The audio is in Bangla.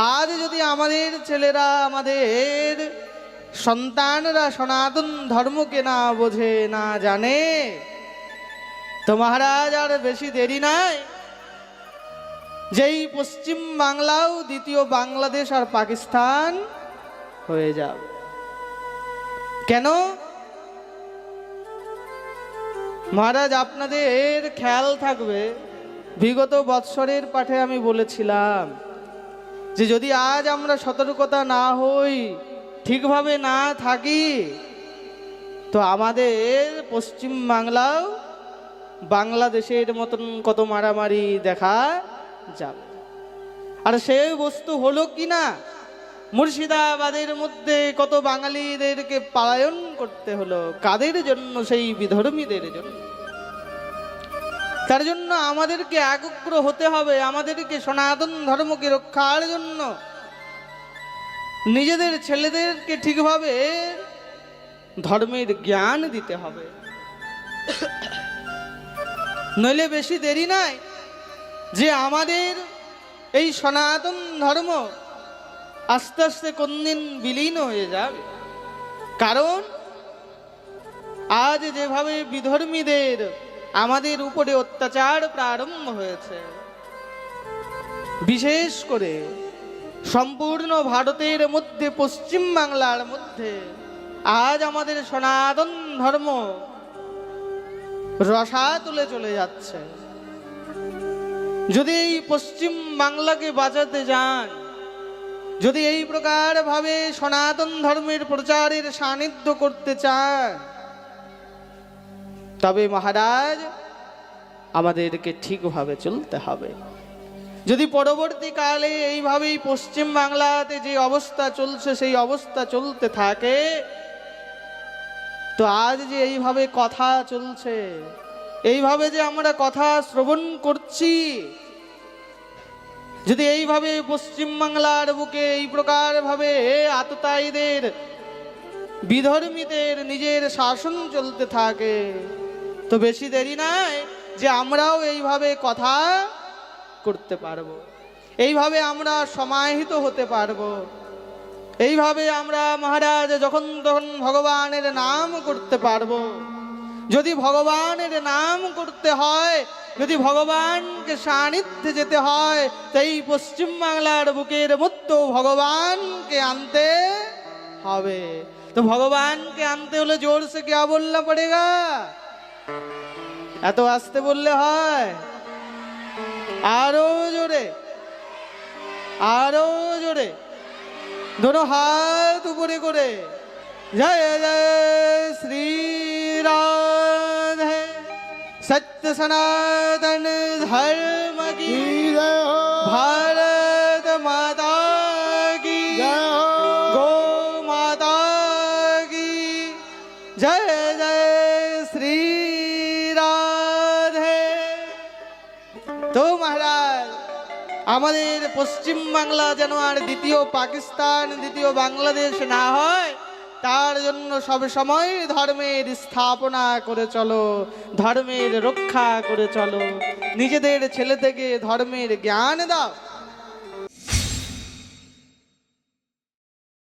আজ যদি আমাদের ছেলেরা, আমাদের সন্তানরা সনাতন ধর্মকে না বোঝে, না জানে, তো মহারাজ আর বেশি দেরি নাই। যেই পশ্চিম বাংলাও দ্বিতীয় বাংলাদেশ আর পাকিস্তান হয়ে যাবে। কেন? মহারাজ, আপনাদের খেয়াল থাকবে, বিগত বৎসরের পাঠে আমি বলেছিলাম যে যদি আজ আমরা সতর্কতা না হই, ঠিকভাবে না থাকি, তো আমাদের পশ্চিম বাংলাও বাংলাদেশের মতন কত মারামারি দেখা যাবে। আর সেই বস্তু হলো কি না মুর্শিদাবাদের মধ্যে কত বাঙালিদেরকে পালায়ন করতে হলো? কাদের জন্য? সেই বিধর্মীদের জন্য। তার জন্য আমাদেরকে একগ্র হতে হবে, আমাদেরকে সনাতন ধর্মকে রক্ষার জন্য। নিজেদের ছেলেদেরকে ঠিকভাবে ধর্মের জ্ঞান দিতে হবে। নইলে বেশি দেরি নাই যে আমাদের এই সনাতন ধর্ম আস্তে আস্তে কোনদিন বিলীন হয়ে যাবে। কারণ আজ যেভাবে বিধর্মীদের আমাদের উপরে অত্যাচার প্রারম্ভ হয়েছে। বিশেষ করে সম্পূর্ণ ভারতের মধ্যে, পশ্চিম বাংলার মধ্যে, আজ আমাদের সনাতন ধর্ম রসা তুলে চলে যাচ্ছে। যদি এই পশ্চিম বাংলাকে বাঁচাতে যান, যদি এই প্রকার ভাবে সনাতন ধর্মের প্রচারের সান্নিধ্য করতে চান তবে মহারাজ, আমাদেরকে ঠিকভাবে চলতে হবে। যদি পরবর্তীকালে এইভাবেই পশ্চিম বাংলাতে যে অবস্থা চলছে, সেই অবস্থা চলতে থাকে, তো আজ যে এইভাবে কথা চলছে, এইভাবে যে আমরা কথা শ্রবণ করছি, যদি এইভাবে পশ্চিম বাংলার বুকে এই প্রকার ভাবে আততায়ীদের, বিধর্মীদের নিজের শাসন চলতে থাকে তো বেশি দেরি নাই যে আমরাও এইভাবে কথা করতে পারব। এইভাবে আমরা সমাহিত হতে পারব। এইভাবে আমরা মহারাজ যখন তখন ভগবানের নাম করতে পারব। যদি ভগবানের নাম করতে হয়, যদি ভগবানকে সান্নিধ্যে যেতে হয়, সেই পশ্চিমবাংলার বুকের মধ্যে ভগবানকে আনতে হবে। তো ভগবানকে আনতে হলে জোর সে কে বললা পড়েগা এত আসতে বললে হয়? আরও জোরে আরও জোরে। ধরো হাত উপরে করে। জয় জয় শ্রী রাম সত্য সনাতন ধর্ম ভারত মাতা গো মাতা জয় তো মহারাজ, আমাদের পশ্চিম বাংলা যেন আর দ্বিতীয় পাকিস্তান, দ্বিতীয় বাংলাদেশ না হয়, তার জন্য সব সময় ধর্মের স্থাপনা করে চলো, ধর্মের রক্ষা করে চলো। নিজেদের ছেলে থেকে ধর্মের জ্ঞান দাও।